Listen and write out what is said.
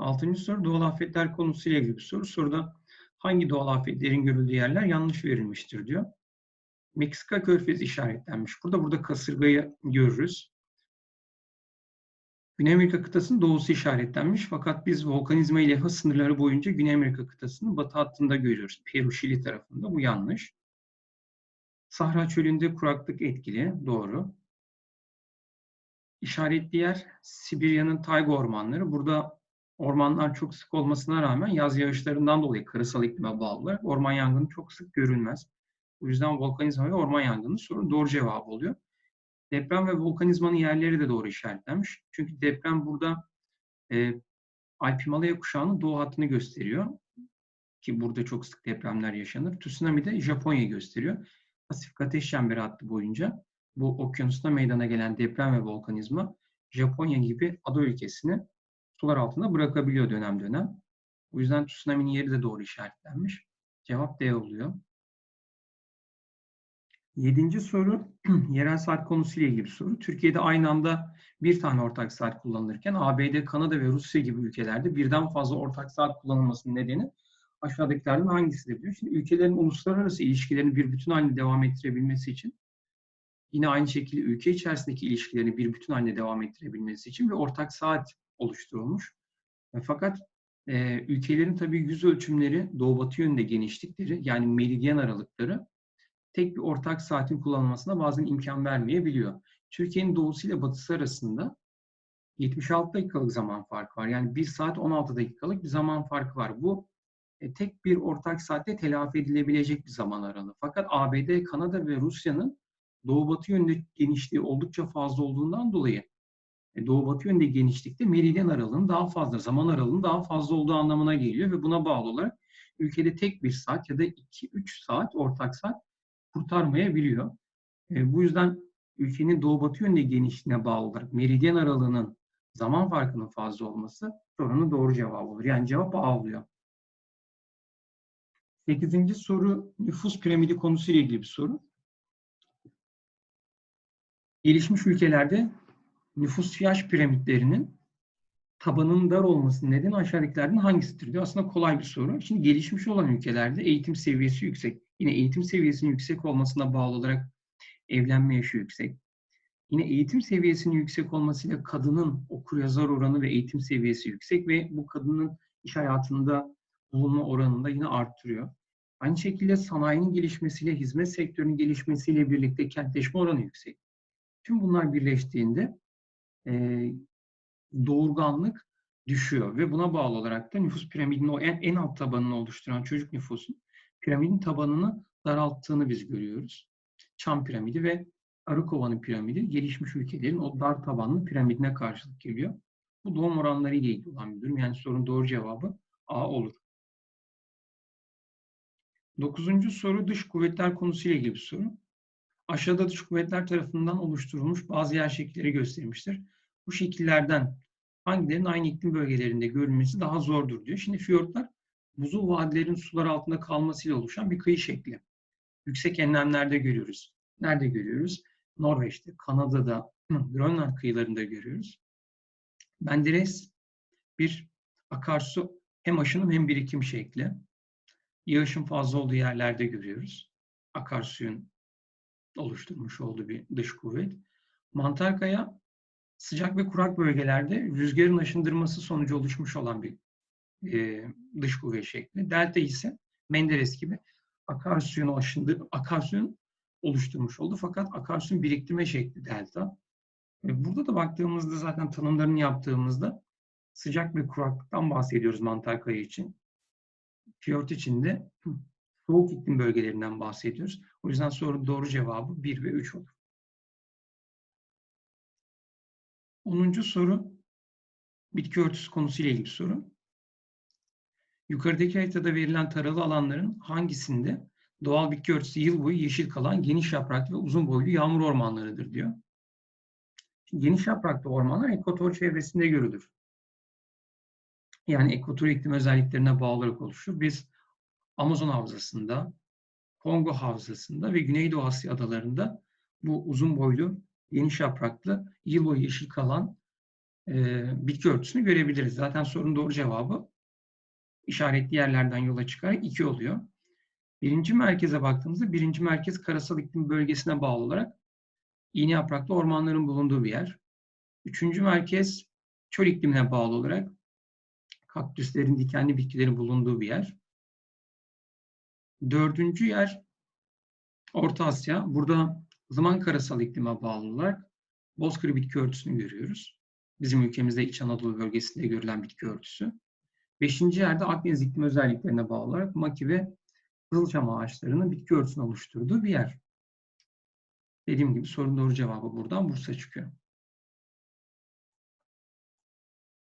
Altıncı soru doğal afetler konusuyla ilgili bir soru. Soruda hangi doğal afetlerin görüldüğü yerler yanlış verilmiştir diyor. Meksika körfezi işaretlenmiş. Burada burada kasırgayı görürüz. Güney Amerika kıtasının doğusu işaretlenmiş fakat biz volkanizma ile hız sınırları boyunca Güney Amerika kıtasının batı hattında görüyoruz. Peru, Şili tarafında. Bu yanlış. Sahra çölünde kuraklık etkili. Doğru. İşaretli yer Sibirya'nın tayga ormanları. Burada ormanlar çok sık olmasına rağmen yaz yağışlarından dolayı karasal iklime bağlı orman yangını çok sık görülmez. Bu yüzden volkanizma ve orman yangını sorun doğru cevap oluyor. Deprem ve volkanizmanın yerleri de doğru işaretlenmiş. Çünkü deprem burada e, Alp Himalaya kuşağının doğu hattını gösteriyor. Ki burada çok sık depremler yaşanır. Tsunami de Japonya'yı gösteriyor. Pasifik Ateş Çemberi hattı boyunca bu okyanusta meydana gelen deprem ve volkanizma Japonya gibi ada ülkesini sular altında bırakabiliyor dönem dönem. O yüzden tsunami'nin yeri de doğru işaretlenmiş. Cevap D oluyor. Yedinci soru, yerel saat konusuyla ilgili bir soru. Türkiye'de aynı anda bir tane ortak saat kullanılırken ABD, Kanada ve Rusya gibi ülkelerde birden fazla ortak saat kullanılmasının nedeni aşağıdakilerden hangisidir diyor. Şimdi ülkelerin uluslararası ilişkilerini bir bütün halinde devam ettirebilmesi için yine aynı şekilde ülke içerisindeki ilişkilerini bir bütün halinde devam ettirebilmesi için bir ortak saat oluşturulmuş. E, fakat e, ülkelerin tabii yüz ölçümleri doğu batı yönünde genişlikleri yani meridyen aralıkları tek bir ortak saatin kullanılmasına bazen imkan vermeyebiliyor. Türkiye'nin doğusu ile batısı arasında 76 dakikalık zaman farkı var. Yani 1 saat 16 dakikalık bir zaman farkı var. Bu e, tek bir ortak saatte telafi edilebilecek bir zaman aralığı. Fakat ABD, Kanada ve Rusya'nın doğu-batı yönünde genişliği oldukça fazla olduğundan dolayı doğu-batı yönünde genişlikte meridyen aralığının daha fazla, zaman aralığının daha fazla olduğu anlamına geliyor ve buna bağlı olarak ülkede tek bir saat ya da 2-3 saat ortak saat kurtarmayabiliyor. E, bu yüzden ülkenin doğu-batı yönünde genişliğine bağlı olarak meridyen aralığının zaman farkının fazla olması sorunun doğru cevabı olur. Yani cevap A oluyor. Sekizinci soru nüfus piramidi konusuyla ilgili bir soru. Gelişmiş ülkelerde nüfus yaş piramitlerinin tabanının dar olmasının nedeni aşağıdakilerden hangisidir diyor. Aslında kolay bir soru. Şimdi gelişmiş olan ülkelerde eğitim seviyesi yüksek. Yine eğitim seviyesinin yüksek olmasına bağlı olarak evlenme yaşı yüksek. Yine eğitim seviyesinin yüksek olmasıyla kadının okur yazar oranı ve eğitim seviyesi yüksek ve bu kadının iş hayatında bulunma oranını da yine arttırıyor. Aynı şekilde sanayinin gelişmesiyle, hizmet sektörünün gelişmesiyle birlikte kentleşme oranı yüksek. Tüm bunlar birleştiğinde e, doğurganlık düşüyor ve buna bağlı olarak da nüfus piramidinin o en, en alt tabanını oluşturan çocuk nüfusun piramidin tabanını daralttığını biz görüyoruz. Çam piramidi ve Arıkova'nın piramidi gelişmiş ülkelerin o dar tabanlı piramidine karşılık geliyor. Bu doğum oranları ile ilgili olan bir durum. Yani sorunun doğru cevabı A olur. Dokuzuncu soru dış kuvvetler konusuyla ilgili bir soru. Aşağıda dış kuvvetler tarafından oluşturulmuş bazı yer şekilleri göstermiştir. Bu şekillerden hangilerinin aynı iklim bölgelerinde görülmesi daha zordur diyor. Şimdi fiyortlar buzul vadilerin sular altında kalmasıyla oluşan bir kıyı şekli. Yüksek enlemlerde görüyoruz. Nerede görüyoruz? Norveç'te, Kanada'da, Grönland kıyılarında görüyoruz. Menderes bir akarsu hem aşınım hem birikim şekli. Yağışın fazla olduğu yerlerde görüyoruz. Akarsuyun oluşturmuş olduğu bir dış kuvvet. Mantarkaya sıcak ve kurak bölgelerde rüzgarın aşındırması sonucu oluşmuş olan bir e, dış kuvvet şekli. Delta ise Menderes gibi akarsuyun aşındır, akarsuyun oluşturmuş oldu. Fakat akarsuyun biriktirme şekli delta. E, burada da baktığımızda zaten tanımlarını yaptığımızda sıcak ve kuraklıktan bahsediyoruz mantar kayı için. Fiyort için de soğuk iklim bölgelerinden bahsediyoruz. O yüzden soru doğru cevabı 1 ve 3 olur. 10. soru bitki örtüsü konusuyla ilgili soru. Yukarıdaki haritada verilen taralı alanların hangisinde doğal bitki örtüsü yıl boyu yeşil kalan geniş yapraklı ve uzun boylu yağmur ormanlarıdır diyor. Geniş yapraklı ormanlar ekvator çevresinde görülür. Yani ekvator iklim özelliklerine bağlı olarak oluşur. Biz Amazon havzasında, Kongo havzasında ve Güneydoğu Asya adalarında bu uzun boylu, geniş yapraklı, yıl boyu yeşil kalan e, bitki örtüsünü görebiliriz. Zaten sorunun doğru cevabı işaretli yerlerden yola çıkarak 2 oluyor. Birinci merkeze baktığımızda birinci merkez karasal iklim bölgesine bağlı olarak iğne yapraklı ormanların bulunduğu bir yer. Üçüncü merkez çöl iklimine bağlı olarak kaktüslerin, dikenli bitkilerin bulunduğu bir yer. Dördüncü yer Orta Asya. Burada zaman karasal iklime bağlı olarak bozkır bitki örtüsünü görüyoruz. Bizim ülkemizde İç Anadolu bölgesinde görülen bitki örtüsü. Beşinci yerde Akdeniz iklim özelliklerine bağlı olarak maki ve kızılçam ağaçlarının bitki örtüsünü oluşturduğu bir yer. Dediğim gibi sorunun doğru cevabı buradan Bursa çıkıyor.